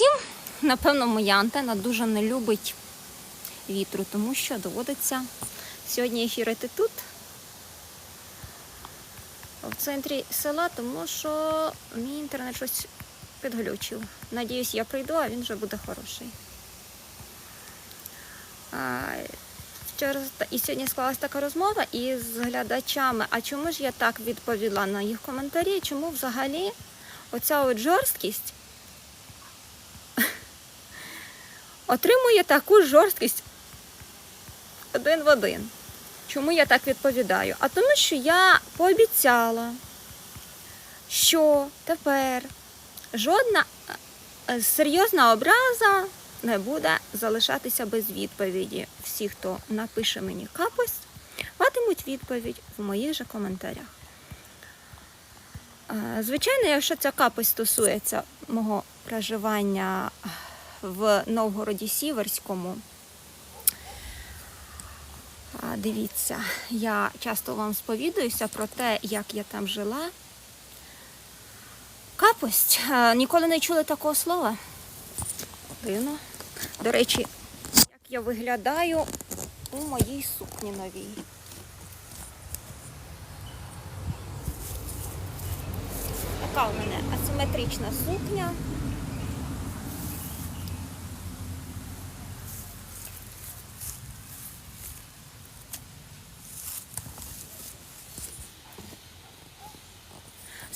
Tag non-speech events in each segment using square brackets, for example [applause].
всім. Напевно, моя антена дуже не любить вітру, тому що доводиться сьогодні ефірити тут, в центрі села, тому що мій інтернет щось підглючив. Надіюсь, я прийду, а він вже буде хороший. А, Через і сьогодні склалася така розмова із глядачами. А чому ж я так відповіла на їх коментарі? Чому взагалі оця от жорсткість отримує таку жорсткість один в один? Чому я так відповідаю? А тому, що я пообіцяла, що тепер жодна е, серйозна образа не буде залишатися без відповіді. Всі, хто напише мені капось, матимуть відповідь в моїх же коментарях. Е, Звичайно, якщо ця капось стосується мого проживання в Новгороді Сіверському, дивіться, я часто вам сповідуюся про те, як я там жила. Капость. Ніколи не чули такого слова. Дивно. До речі, як я виглядаю у моїй сукні новій. Така у мене асиметрична сукня.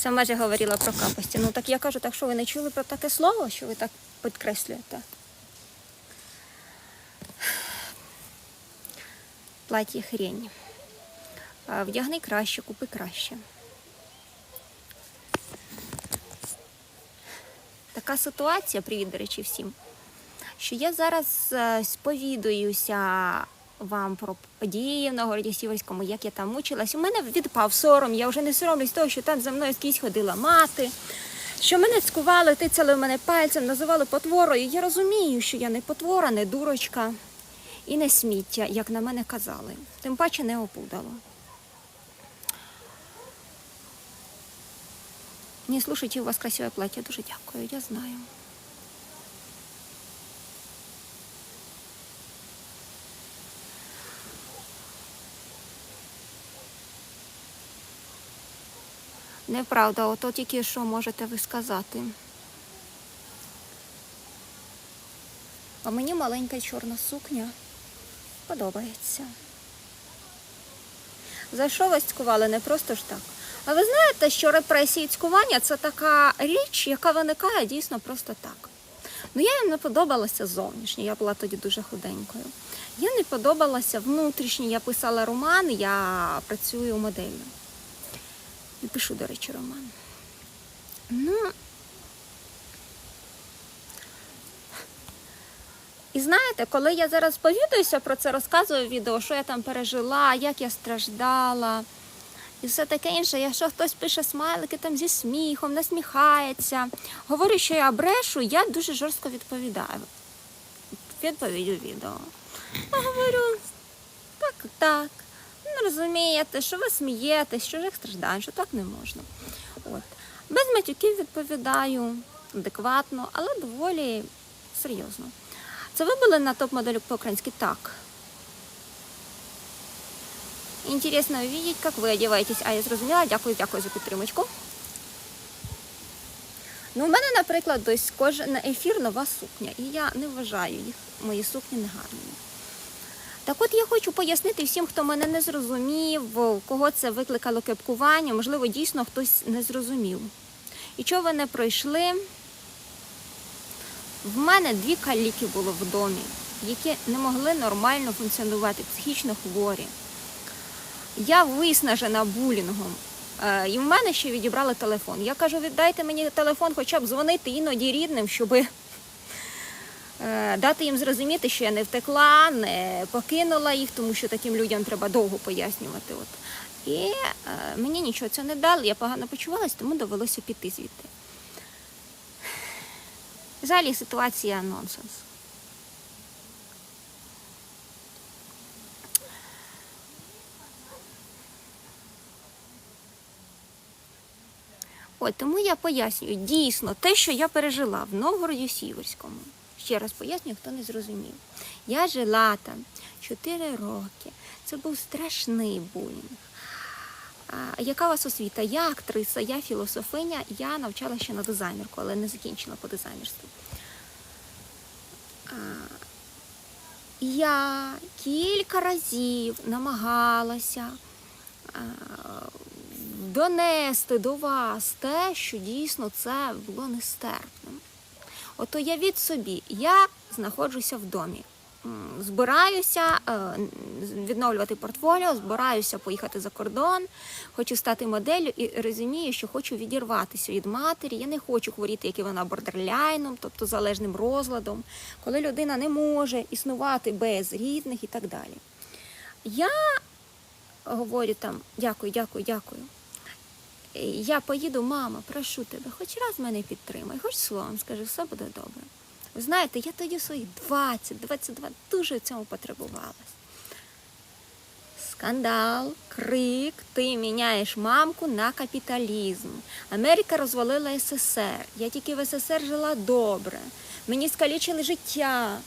Сама же говорила про капості. Ну так я кажу, так що ви не чули про таке слово, що ви так підкреслюєте? Плаття хрень. Вдягни краще, купи краще. Така ситуація, привіт, до речі, всім. Що я зараз е, сповідуюся вам про події в Новгороді Сіверському, як я там мучилась. У мене відпав сором, я вже не соромлюсь того, що там за мною скрізь ходила мати, що мене цькували, тицяли в мене пальцем, називали потворою. Я розумію, що я не потвора, не дурочка і не сміття, як на мене казали. Тим паче не опудало. Не слушайте, у вас красиве плаття, дуже дякую, я знаю. Неправда, ото тільки що можете ви сказати. А мені маленька чорна сукня подобається. За що вас цькували? Не просто ж так. А ви знаєте, що репресії цькування це така річ, яка виникає дійсно просто так. Ну, я їм не подобалася зовнішньо, я була тоді дуже худенькою. Я не подобалася внутрішньо, я писала роман, я працюю моделлю. І пишу, до речі, роман. Ну. І знаєте, коли я зараз повідаюся про це, розказую відео, що я там пережила, як я страждала. І все таке інше, якщо хтось пише смайлики там зі сміхом, насміхається, говорю, що я брешу, я дуже жорстко відповідаю. Відповідь у відео. Я говорю, так, так. Ну, розумієте, що ви смієтесь, що їх страждає, що так не можна. От. Без матюків відповідаю адекватно, але доволі серйозно. Це ви були на топ-моделю по-українськи? Так. Інтересно увидеть, як ви одягаєтесь. А я зрозуміла, дякую, дякую за підтримочку. Ну, у мене, наприклад, ось кожен ефір нова сукня, і я не вважаю їх, мої сукні негарними. Так от я хочу пояснити всім, хто мене не зрозумів, кого це викликало кепкування, можливо, дійсно хтось не зрозумів. І чого ви не пройшли? В мене дві каліки було в домі, які не могли нормально функціонувати, психічно хворі. Я виснажена булінгом. Е, І в мене ще відібрали телефон. Я кажу, віддайте мені телефон, хоча б дзвонити іноді рідним, щоб дати їм зрозуміти, що я не втекла, не покинула їх, тому що таким людям треба довго пояснювати. От. І е, мені нічого цього не дали, я погано почувалася, тому довелося піти звідти. Взагалі ситуація нонсенс. От тому я пояснюю, дійсно, те, що я пережила в Новгороді Сіверському. Ще раз пояснюю, хто не зрозумів. Я жила там 4 роки. Це був страшний булінг. А, яка у вас освіта? Я актриса, я філософиня, я навчала ще на дизайнерку, але не закінчила по дизайнерству. А, я кілька разів намагалася а, донести до вас те, що дійсно це було нестерпним. Ото я від собі, я знаходжуся в домі. Збираюся е, відновлювати портфоліо, збираюся поїхати за кордон, хочу стати моделлю і розумію, що хочу відірватися від матері. Я не хочу хворіти, як і вона бордерляйном, тобто залежним розладом, коли людина не може існувати без рідних і так далі. Я говорю там дякую, дякую, дякую. Я поїду, мама, прошу тебе, хоч раз мене підтримай, хоч словом скажи, все буде добре. Ви знаєте, я тоді своїх 20-22 дуже в цьому потребувалась. Скандал, крик, ти міняєш мамку на капіталізм. Америка розвалила СССР. Я тільки в СССР жила добре. Мені скалічили життя.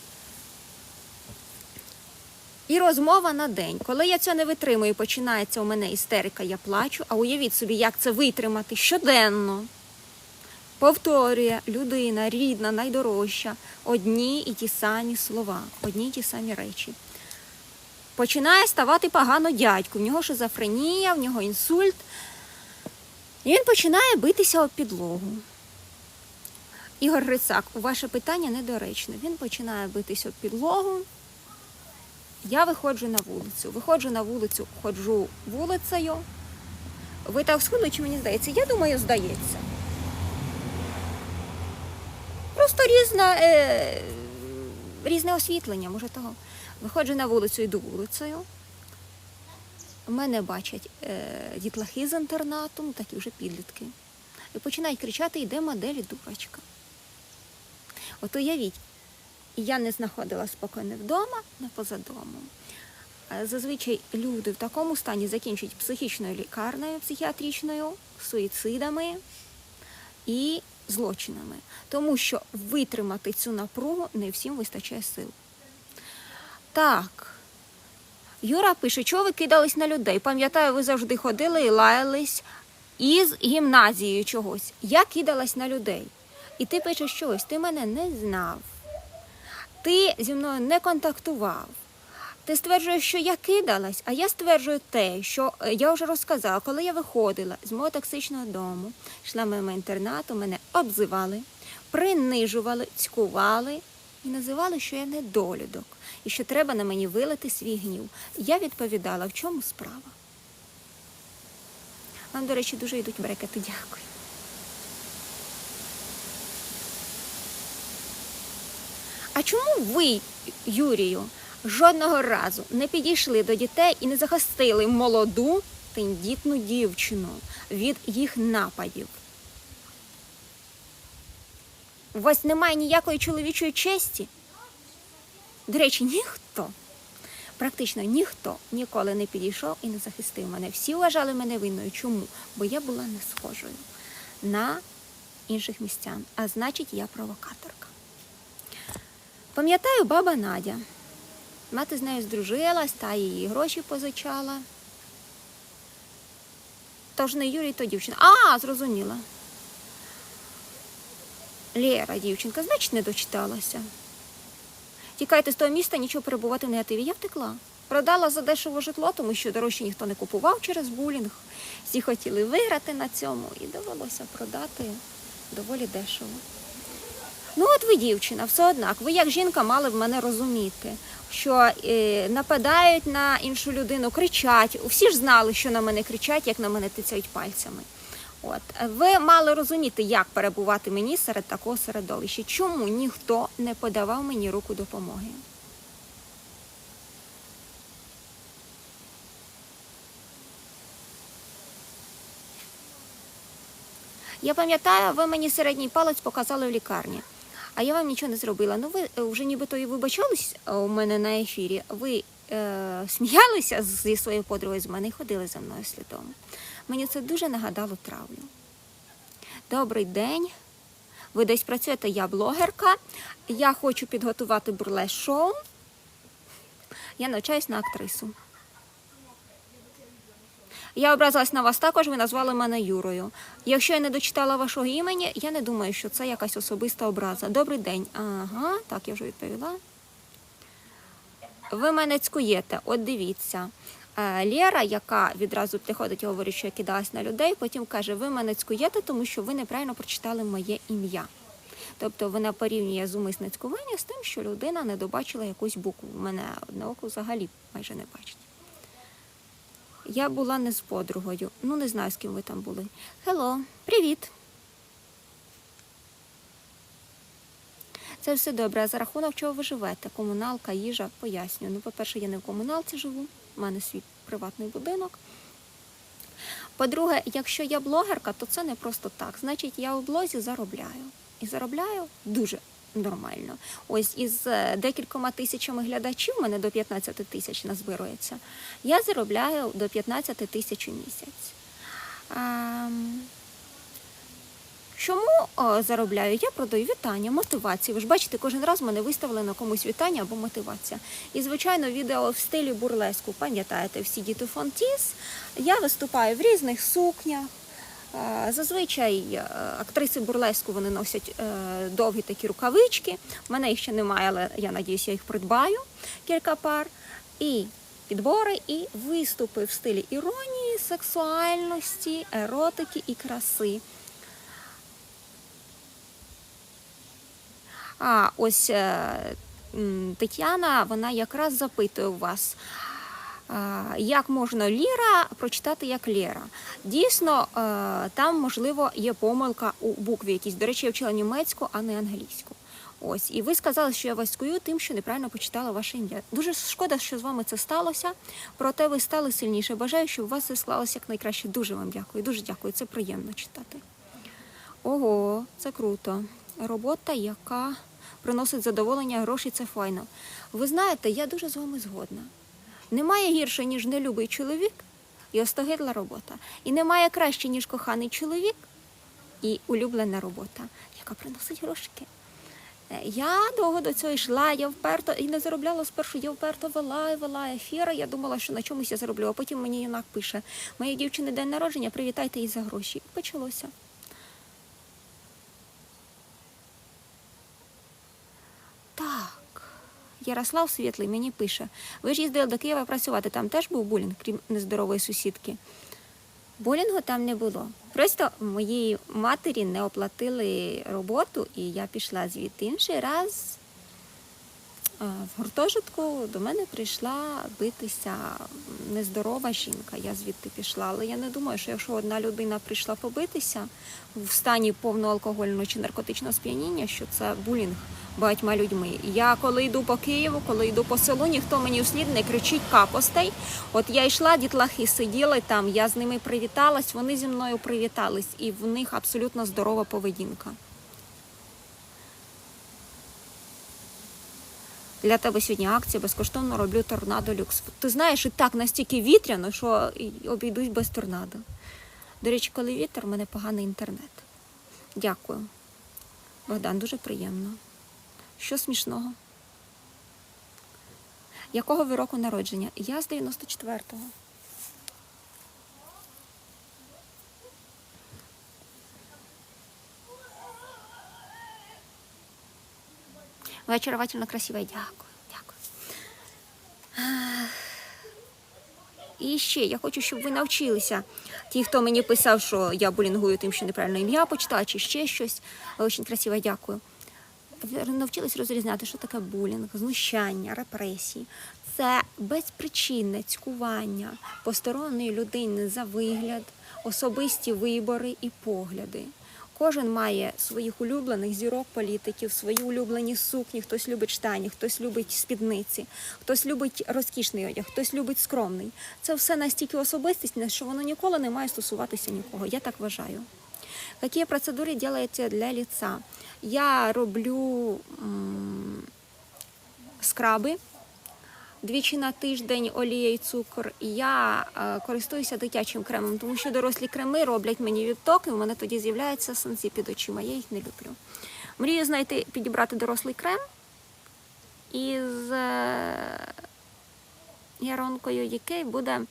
І розмова на день. Коли я цього не витримую, починається у мене істерика, я плачу. А уявіть собі, як це витримати щоденно. Повторює людина, рідна, найдорожча, одні і ті самі слова, одні й ті самі речі. Починає ставати погано дядьку. В нього шизофренія, в нього інсульт. І він починає битися об підлогу. Ігор Грицак, ваше питання недоречне. Він починає битися об підлогу. Я виходжу на вулицю. Виходжу на вулицю, ходжу вулицею. Ви так схудли, чи мені здається? Я думаю, здається. Просто різна, е, різне освітлення, може того. Виходжу на вулицю, йду вулицею. Мене бачать е, дітлахи з інтернату, ну такі вже підлітки. І починають кричати, йде модель дурочка. От уявіть, я не знаходила спокійно вдома, не поза домом. Е, Зазвичай люди в такому стані закінчують психічною лікарнею психіатричною, суїцидами і злочинами, тому що витримати цю напругу не всім вистачає сил. Так. Юра пише, чого ви кидались на людей? Пам'ятаю, ви завжди ходили і лаялись із гімназією чогось. Я кидалась на людей. І ти пишеш щось, ти мене не знав. Ти зі мною не контактував. Ти стверджуєш, що я кидалась, а я стверджую те, що е, я вже розказала, коли я виходила з мого токсичного дому, йшла мимо інтернату, мене обзивали, принижували, цькували і називали, що я недолюдок, і що треба на мені вилити свій гнів. Я відповідала, в чому справа. Вам, до речі, дуже йдуть брекети, дякую. А чому ви, Юрію, жодного разу не підійшли до дітей і не захистили молоду тендітну дівчину від їх нападів? У вас немає ніякої чоловічої честі? До речі, ніхто, практично ніхто ніколи не підійшов і не захистив мене. Всі вважали мене винною. Чому? Бо я була не схожою на інших містян, а значить, я провокаторка. Пам'ятаю, баба Надя. Мати з нею здружилась, та її гроші позичала. Тож не Юрій, то дівчина. А, зрозуміла. Лєра, дівчинка, значить, не дочиталася. Тікайте з того міста, нічого перебувати в негативі. Я втекла. Продала за дешево житло, тому що дорожче ніхто не купував через булінг. Всі хотіли виграти на цьому і довелося продати доволі дешево. Ну, от ви, дівчина, все однак, ви як жінка мали б мене розуміти, що е, нападають на іншу людину, кричать. Всі ж знали, що на мене кричать, як на мене тицяють пальцями. От ви мали розуміти, як перебувати мені серед такого середовища. Чому ніхто не подавав мені руку допомоги? Я пам'ятаю, ви мені середній палець показали в лікарні, а я вам нічого не зробила. Ну, ви е, вже нібито і вибачались е, у мене на ефірі. Ви е, сміялися зі своєю подругою з мене і ходили за мною слідом. Мені це дуже нагадало травлю. Добрий день. Ви десь працюєте, я блогерка. Я хочу підготувати бурлес шоу. Я навчаюсь на актрису. Я образилась на вас також, ви назвали мене Юрою. Якщо я не дочитала вашого імені, я не думаю, що це якась особиста образа. Добрий день. Ага, так, я вже відповіла. Ви мене цькуєте, от дивіться. Е, Лєра, яка відразу приходить і говорить, що я кидалась на людей, потім каже: ви мене цькуєте, тому що ви неправильно прочитали моє ім'я. Тобто вона порівнює зумисне цькування з тим, що людина не добачила якусь букву. У мене одне око взагалі майже не бачить. Я була не з подругою. Ну, не знаю, з ким ви там були. Хелло, привіт. Це все добре. А за рахунок чого ви живете? Комуналка, їжа, пояснюю. Ну, по-перше, я не в комуналці живу, у мене свій приватний будинок. По-друге, якщо я блогерка, то це не просто так. Значить, я у блозі заробляю. І заробляю дуже нормально. Ось із е, декількома тисячами глядачів, мене до 15 тисяч назбирується, я заробляю до 15 тисяч у місяць. Ем, Чому заробляю? Я продаю вітання, мотивації. Ви ж бачите, кожен раз в мене виставлено комусь вітання або мотивація. І, звичайно, відео в стилі бурлеску, пам'ятаєте, всі діти фонтіс. Я виступаю в різних сукнях. Зазвичай е, актриси бурлеску вони носять е, довгі такі рукавички. У мене їх ще немає, але я надіюсь, я їх придбаю кілька пар. І підбори, і виступи в стилі іронії, сексуальності, еротики і краси. А ось е, Тетяна, вона якраз запитує у вас, як можна Ліра прочитати як Лєра. Дійсно, е, там, можливо, є помилка у букві якійсь. До речі, я вчила німецьку, а не англійську. Ось, і ви сказали, що я вас скую тим, що неправильно почитала ваше ім'я. Дуже шкода, що з вами це сталося. Проте ви стали сильніше. Бажаю, щоб у вас все склалося як найкраще. Дуже вам дякую. Дуже дякую. Це приємно читати. Ого, це круто. Робота, яка приносить задоволення, гроші це файно. Ви знаєте, я дуже з вами згодна. Немає гірше, ніж нелюбий чоловік і остогидла робота. І немає краще, ніж коханий чоловік і улюблена робота, яка приносить грошики. Е, Я довго до цього йшла, я вперто і не заробляла спершу, я вперто вела і вела ефіри. Я думала, що на чомусь я зароблю, а потім мені юнак пише: моєї дівчини день народження, привітайте її за гроші. Почалося. Ярослав Світлий мені пише: ви ж їздили до Києва працювати, там теж був булінг, крім нездорової сусідки. Булінгу там не було. Просто моїй матері не оплатили роботу, і я пішла звідти. Інший раз в гуртожитку до мене прийшла битися нездорова жінка. Я звідти пішла. Але я не думаю, що якщо одна людина прийшла побитися в стані повного алкогольного чи наркотичного сп'яніння, що це булінг багатьма людьми. Я коли йду по Києву, коли йду по селу, ніхто мені вслід не кричить капостей. От я йшла, дітлахи сиділи там, я з ними привіталась, вони зі мною привітались, і в них абсолютно здорова поведінка. Для тебе сьогодні акція безкоштовно роблю торнадо люкс. Ти знаєш, і так настільки вітряно, що обійдусь без торнадо. До речі, коли вітер, у мене поганий інтернет. Дякую. Богдан, дуже приємно. Що смішного? Якого ви року народження? Я з 94-го. Ви очаровательно красива. Дякую. Дякую. І ще я хочу, щоб ви навчилися. Ті, хто мені писав, що я булінгую тим, що неправильно ім'я почитала, чи ще щось. Дуже красиво, дякую. Навчились розрізняти, що таке булінг, знущання, репресії. Це безпричинне цькування посторонньої людини за вигляд, особисті вибори і погляди. Кожен має своїх улюблених зірок політиків, свої улюблені сукні, хтось любить штані, хтось любить спідниці, хтось любить розкішний одяг, хтось любить скромний. Це все настільки особистісне, що воно ніколи не має стосуватися нікого. Я так вважаю. Какие процедуры делаете для лица? Я роблю скраби, двічі на тиждень олія і цукор. І я е, користуюся дитячим кремом, тому що дорослі креми роблять мені відток, і в мене тоді з'являються синці під очима. Я їх не люблю. Мрію знайти, підібрати дорослий крем із е, яронкою, який буде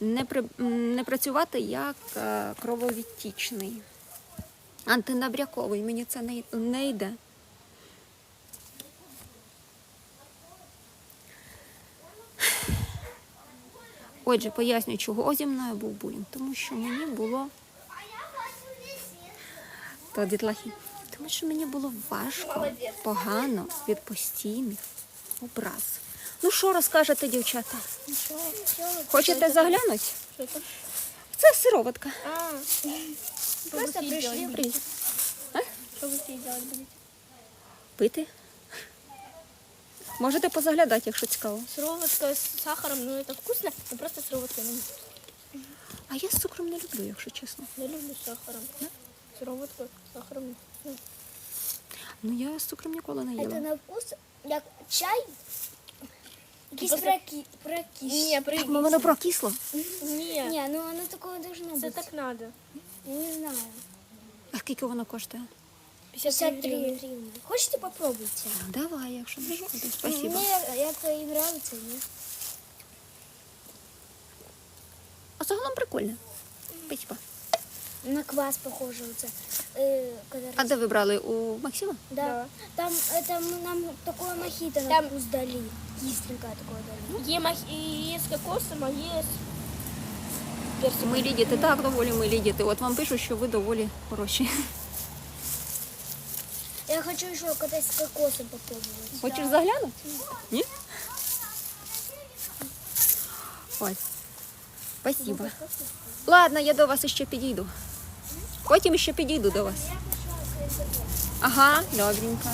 не, при, не працювати як е, крововідтічний. Антинабряковий, мені це не, не йде. Отже, поясню, чого зі мною був булінг. Тому що мені було. То дітлахи. Тому що мені було важко, погано від постійних образ. Ну що розкажете, дівчата? Хочете заглянути? Что это? Це сироватка. А, Просто вы пришли. делать будете? Что вы с ней делать будете? Пити. Можете позаглядати, якщо цікаво. Сыроватка с сахаром, ну это вкусно, но просто сыроватка. Ну, А я з цукром не люблю, якщо чесно. я люблю с сахаром. Сыроватка с сахаром. Ну, Ну я з цукром ніколи не Это їла. на вкус як чай. Якийсь Просто- проки... прокис. Не, Так, прыгни. воно прокисло. Не, Не, ну оно такое должно это быть. так надо. Я не знаю. А скільки воно коштує? 53 гривны. Хочете попробуйте? Ну, давай, якщо не шкода. Спасибо. Мне это и нравится, нет? А загалом прикольно. Спасибо. На квас похоже вот это. Э, когда А де ви брали? У Максима? Да. Да. Там это м- нам такое мохито на Там- вкус дали. Кисленькое такое дали. Е мах- и с кокосом, а е с персиком. Милі діти, так, доволі милі діти. От вам пишуть, що ви доволі хороші. Я хочу еще когда с кокосом попробовать. Хочеш заглянути? Ні? Ось. Спасибо. Ладно, я до вас ще підійду. Потім ще підійду до вас. Ага, добренько.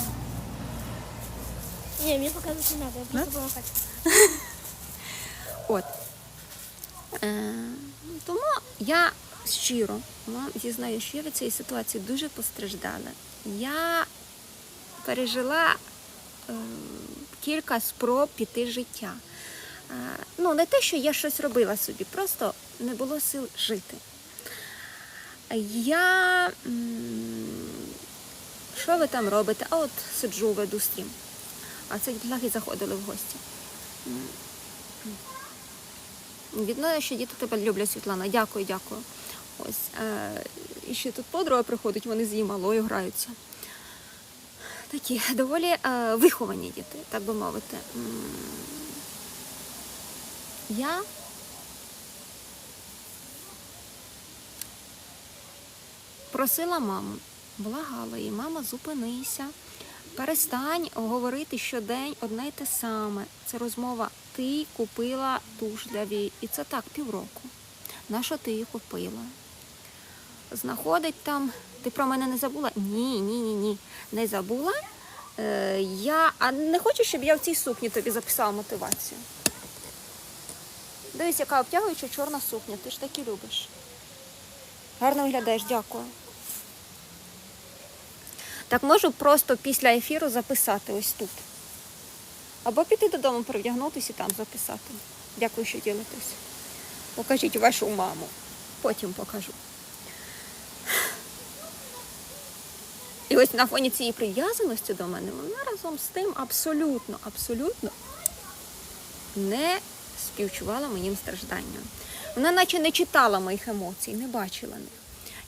Не, мне показывать не надо, я просто помахать. От. Е, тому я щиро вам зізнаю, що я від цієї ситуації дуже постраждала. Я пережила е, кілька спроб піти життя. Е, ну, не те, що я щось робила собі, просто не було сил жити. Я. Що ви там робите? А от сиджу, веду стрім. А це дітлаги заходили в гості. Відно, що діти тебе люблять, Світлана. Дякую, дякую. Ось. Е, і ще тут подруга приходить, вони з її малою граються. Такі доволі е, виховані діти, так би мовити. Я просила маму, благала її, мама, зупинися, перестань говорити щодень одне й те саме. Це розмова. Ти купила туш для вій. І це так, півроку. На що ти її купила? Знаходить там. Ти про мене не забула? Ні, ні, ні, ні. Не забула. Е, я а не хочу, щоб я в цій сукні тобі записала мотивацію. Дивись, яка обтягуюча чорна сукня. Ти ж такі любиш. Гарно виглядаєш, дякую. Так можу просто після ефіру записати ось тут. Або піти додому, перевдягнутися і там записати. Дякую, що ділитесь. Покажіть вашу маму. Потім покажу. І ось на фоні цієї прив'язаності до мене вона разом з тим абсолютно, абсолютно не співчувала моїм стражданням. Вона наче не читала моїх емоцій, не бачила них.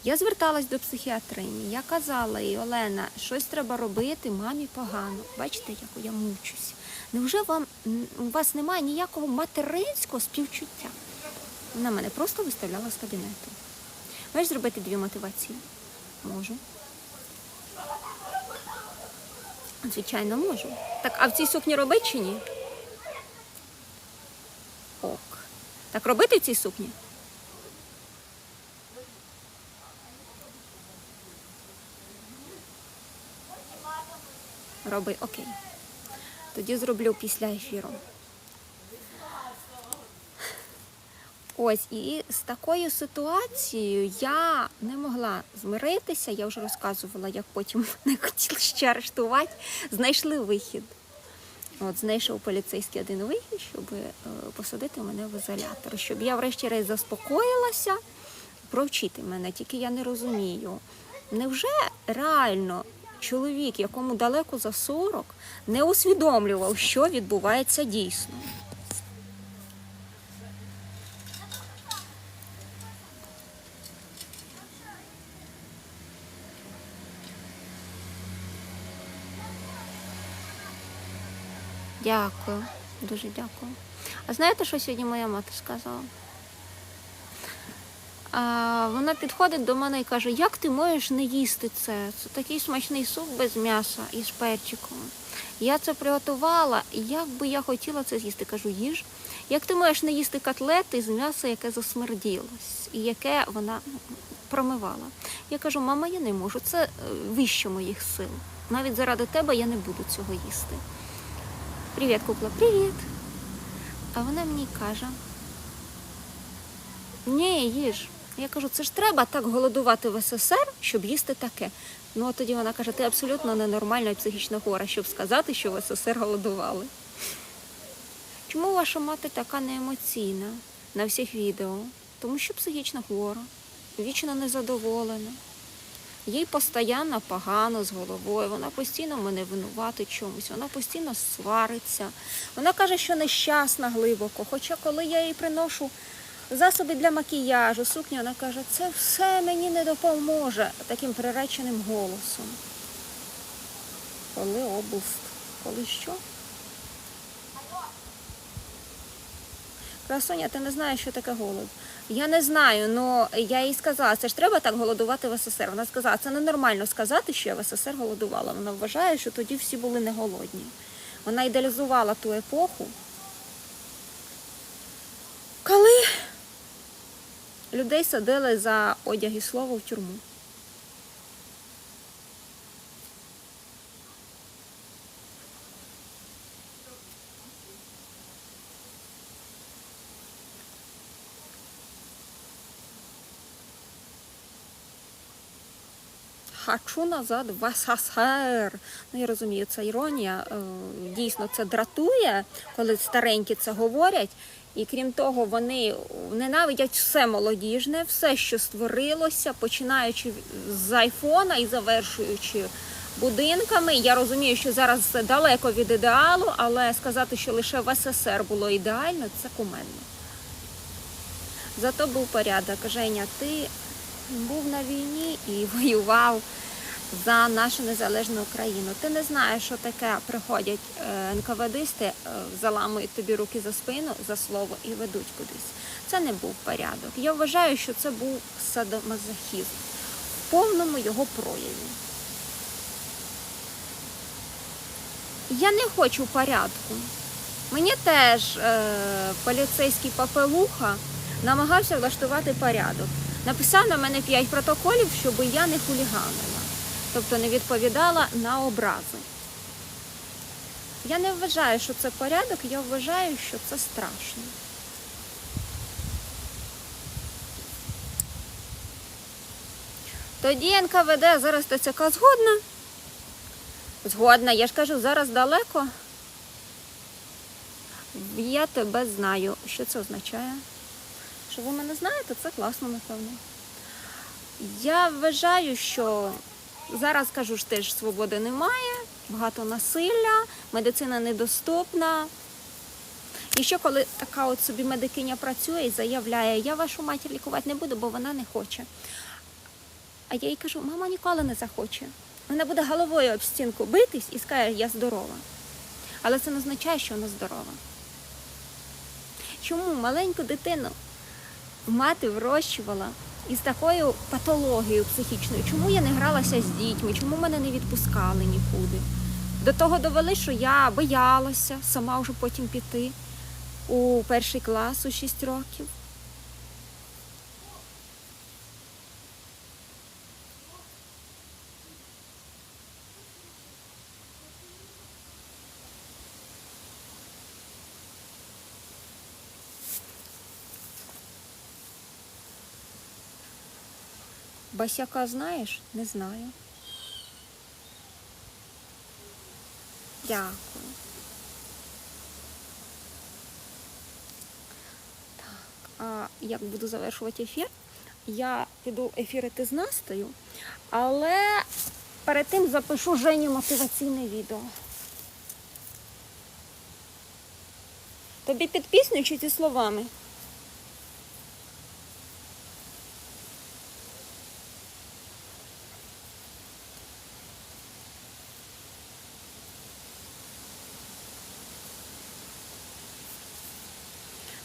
Я зверталась до психіатрині, я казала їй, Олена, щось треба робити, мамі погано. Бачите, як я мучусь. Невже вам у вас немає ніякого материнського співчуття? Вона мене просто виставляла з кабінету. Можеш зробити дві мотивації? Можу. Звичайно, можу. Так, а в цій сукні робить чи ні? Ок. Так робити в цій сукні? Роби, окей. Тоді зроблю після ефіру. Ось і з такою ситуацією я не могла змиритися. Я вже розказувала, як потім [laughs] не хотіли ще арештувати. Знайшли вихід. От знайшов поліцейський один вихід, щоб е, посадити мене в ізолятор, щоб я врешті-решт заспокоїлася, провчити мене. Тільки я не розумію. Невже реально чоловік, якому далеко за 40, не усвідомлював, що відбувається дійсно? Дякую, дуже дякую. А знаєте, що сьогодні моя мати сказала? А, вона підходить до мене і каже: Як ти можеш не їсти це? Це такий смачний суп без м'яса і з перчиком. Я це приготувала, як би я хотіла це з'їсти, кажу, їж. Як ти можеш не їсти котлети з м'яса, яке засмерділось, і яке вона промивала? Я кажу, мама, я не можу, це е, вище моїх сил. Навіть заради тебе я не буду цього їсти. Привіт, кукла, привіт. А вона мені каже: Ні, їж. Я кажу, це ж треба так голодувати в СССР, щоб їсти таке. Ну, а тоді вона каже, ти абсолютно ненормальна і психічно хвора, щоб сказати, що в СССР голодували. Чому ваша мати така неемоційна на всіх відео? Тому що психічно хвора, вічно незадоволена. Їй постійно погано з головою, вона постійно мене винуватить чомусь, вона постійно свариться. Вона каже, що нещасна глибоко. Хоча коли я їй приношу засоби для макіяжу, сукню, вона каже, це все мені не допоможе таким приреченим голосом. Коли область, коли що? Красуня, ти не знаєш, що таке голод. Я не знаю, але я їй сказала, це ж треба так голодувати в СССР. Вона сказала, це ненормально сказати, що я в СССР голодувала. Вона вважає, що тоді всі були не голодні. Вона ідеалізувала ту епоху, коли людей садили за одяг і слово в тюрму. Хочу назад в СССР. Ну, я розумію, це іронія. Е, Дійсно, це дратує, коли старенькі це говорять. І крім того, вони ненавидять все молодіжне, все, що створилося, починаючи з айфона і завершуючи будинками. Я розумію, що зараз це далеко від ідеалу, але сказати, що лише в СССР було ідеально, це кумедно. Зато був порядок. Женя, ти був на війні і воював за нашу незалежну Україну. Ти не знаєш, що таке приходять е, НКВДисти, е, заламують тобі руки за спину за слово і ведуть кудись. Це не був порядок. Я вважаю, що це був садомазохізм в повному його прояві. Я не хочу порядку. Мені теж е, поліцейський папелуха намагався влаштувати порядок. Написав на мене п'ять протоколів, щоб я не хуліганила, тобто не відповідала на образи. Я не вважаю, що це порядок, я вважаю, що це страшно. Тоді НКВД зараз ТЦК згодна. Згодна, я ж кажу, зараз далеко. Я тебе знаю. Що це означає? Що ви мене знаєте, це класно, напевно. Я вважаю, що зараз кажу ж теж свободи немає, багато насилля, медицина недоступна. І що коли така от собі медикиня працює і заявляє, я вашу матір лікувати не буду, бо вона не хоче. А я їй кажу, мама ніколи не захоче. Вона буде головою об стінку битись і скаже, я здорова. Але це не означає, що вона здорова. Чому маленьку дитину мати вирощувала із такою патологією психічною? Чому я не гралася з дітьми? Чому мене не відпускали нікуди? До того довели, що я боялася сама вже потім піти у перший клас у 6 років. Басяка знаєш? Не знаю. Дякую. Так, а як буду завершувати ефір? Я піду ефірити з настою, але перед тим запишу Жені мотиваційне відео. Тобі під пісню чи ті словами?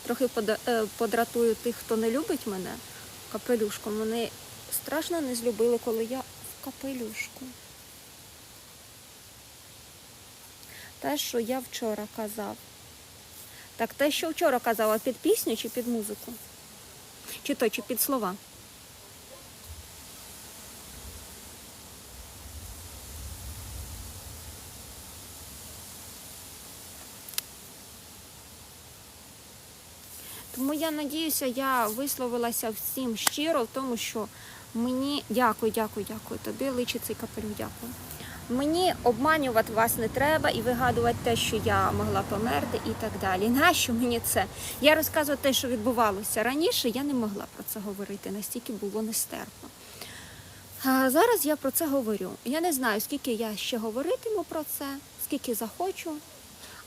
Трохи е, подратую тих, хто не любить мене капелюшком. Вони страшно не злюбили, коли я в капелюшку. Те, що я вчора казав. Так, те, що вчора казала, під пісню чи під музику? Чи то, чи під слова? Я надіюся, я висловилася всім щиро в тому, що мені дякую, дякую, дякую. Тобі личить цей дякую. Мені обманювати вас не треба і вигадувати те, що я могла померти і так далі. Нащо мені це? Я розказую те, що відбувалося раніше, я не могла про це говорити, настільки було нестерпно. А зараз я про це говорю. Я не знаю, скільки я ще говоритиму про це, скільки захочу.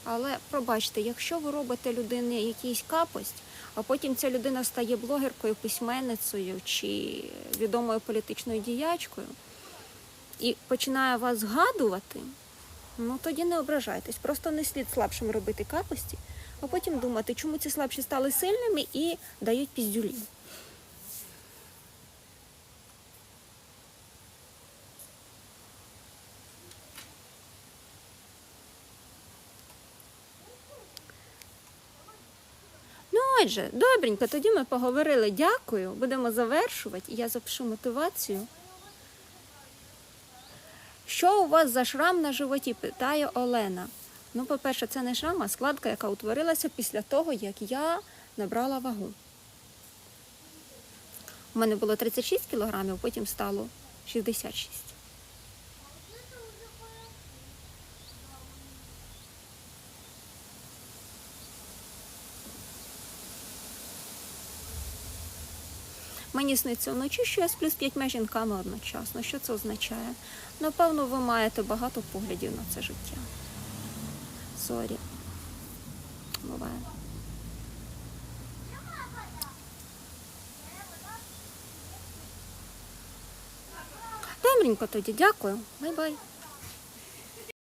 Але пробачте, якщо ви робите людині якийсь капость, а потім ця людина стає блогеркою, письменницею чи відомою політичною діячкою і починає вас згадувати, ну тоді не ображайтесь. Просто не слід слабшим робити капості, а потім думати, чому ці слабші стали сильними і дають піздюлі. Отже, добренько, тоді ми поговорили. Дякую. Будемо завершувати. Я запишу мотивацію. Що у вас за шрам на животі? питає Олена. Ну, по-перше, це не шрам, а складка, яка утворилася після того, як я набрала вагу. У мене було 36 кілограмів, потім стало 66. Мені сниться вночі, що я сплю з п'ятьма жінками одночасно. Що це означає? Напевно, ви маєте багато поглядів на це життя. Сорі. Буває. Добренько тоді, дякую. Бай-бай.